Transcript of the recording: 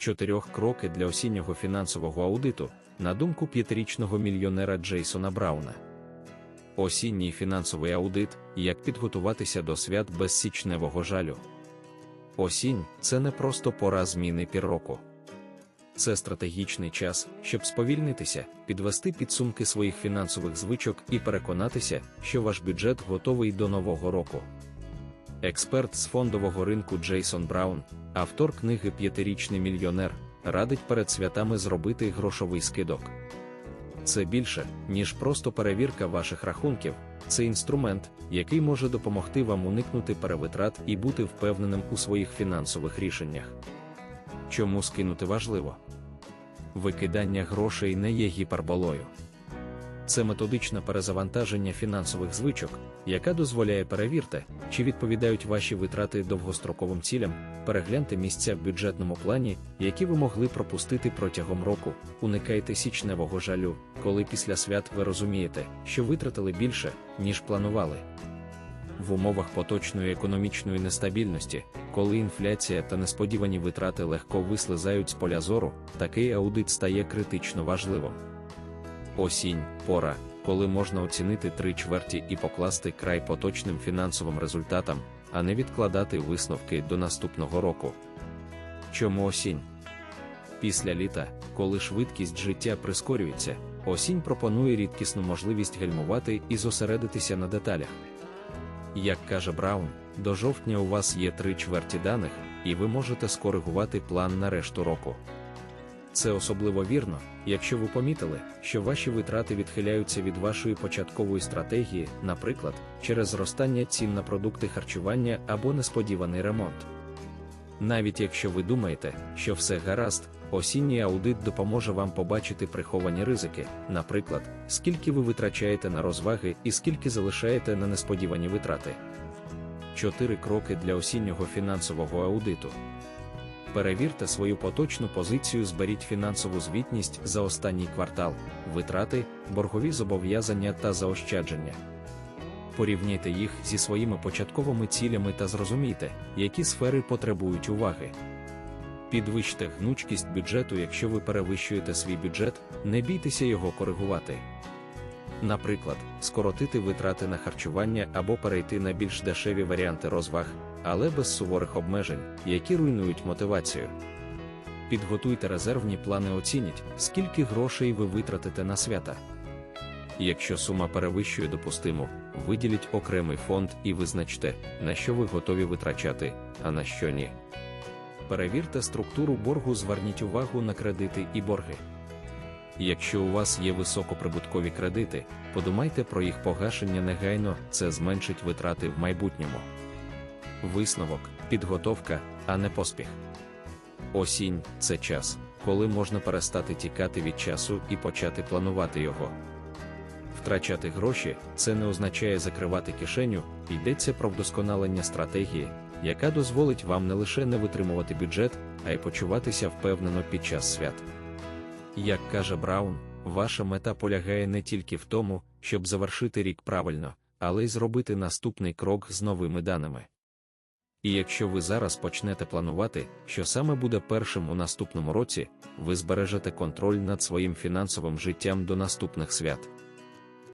чотирьох кроки для осіннього фінансового аудиту, на думку п'ятирічного мільйонера Джейсона Брауна. Осінній фінансовий аудит як підготуватися до свят без січневого жалю. Осінь це не просто пора зміни півроку. Це стратегічний час, щоб сповільнитися, підвести підсумки своїх фінансових звичок і переконатися, що ваш бюджет готовий до нового року. Експерт з фондового ринку Джейсон Браун, автор книги П'ятирічний мільйонер, радить перед святами зробити грошовий скидок. Це більше, ніж просто перевірка ваших рахунків, це інструмент, який може допомогти вам уникнути перевитрат і бути впевненим у своїх фінансових рішеннях. Чому скинути важливо? Викидання грошей не є гіперболою. Це методичне перезавантаження фінансових звичок, яка дозволяє перевірте, чи відповідають ваші витрати довгостроковим цілям, перегляньте місця в бюджетному плані, які ви могли пропустити протягом року, уникайте січневого жалю, коли після свят ви розумієте, що витратили більше, ніж планували. В умовах поточної економічної нестабільності, коли інфляція та несподівані витрати легко вислизають з поля зору, такий аудит стає критично важливим. Осінь пора, коли можна оцінити три чверті і покласти край поточним фінансовим результатам, а не відкладати висновки до наступного року. Чому осінь? Після літа, коли швидкість життя прискорюється, осінь пропонує рідкісну можливість гальмувати і зосередитися на деталях. Як каже Браун, до жовтня у вас є три чверті даних, і ви можете скоригувати план на решту року. Це особливо вірно, якщо ви помітили, що ваші витрати відхиляються від вашої початкової стратегії, наприклад, через зростання цін на продукти харчування або несподіваний ремонт. Навіть якщо ви думаєте, що все гаразд, осінній аудит допоможе вам побачити приховані ризики, наприклад, скільки ви витрачаєте на розваги і скільки залишаєте на несподівані витрати. Чотири кроки для осіннього фінансового аудиту. Перевірте свою поточну позицію, зберіть фінансову звітність за останній квартал, витрати, боргові зобов'язання та заощадження. Порівняйте їх зі своїми початковими цілями та зрозумійте, які сфери потребують уваги. Підвищте гнучкість бюджету, якщо ви перевищуєте свій бюджет, не бійтеся його коригувати. Наприклад, скоротити витрати на харчування або перейти на більш дешеві варіанти розваг, але без суворих обмежень, які руйнують мотивацію. Підготуйте резервні плани, оцініть, скільки грошей ви витратите на свята. Якщо сума перевищує допустиму, виділіть окремий фонд і визначте, на що ви готові витрачати, а на що ні. Перевірте структуру боргу, зверніть увагу на кредити і борги. Якщо у вас є високоприбуткові кредити, подумайте про їх погашення негайно, це зменшить витрати в майбутньому. Висновок, підготовка, а не поспіх. Осінь це час, коли можна перестати тікати від часу і почати планувати його. Втрачати гроші це не означає закривати кишеню, йдеться про вдосконалення стратегії, яка дозволить вам не лише не витримувати бюджет, а й почуватися впевнено під час свят. Як каже Браун, ваша мета полягає не тільки в тому, щоб завершити рік правильно, але й зробити наступний крок з новими даними. І якщо ви зараз почнете планувати, що саме буде першим у наступному році, ви збережете контроль над своїм фінансовим життям до наступних свят.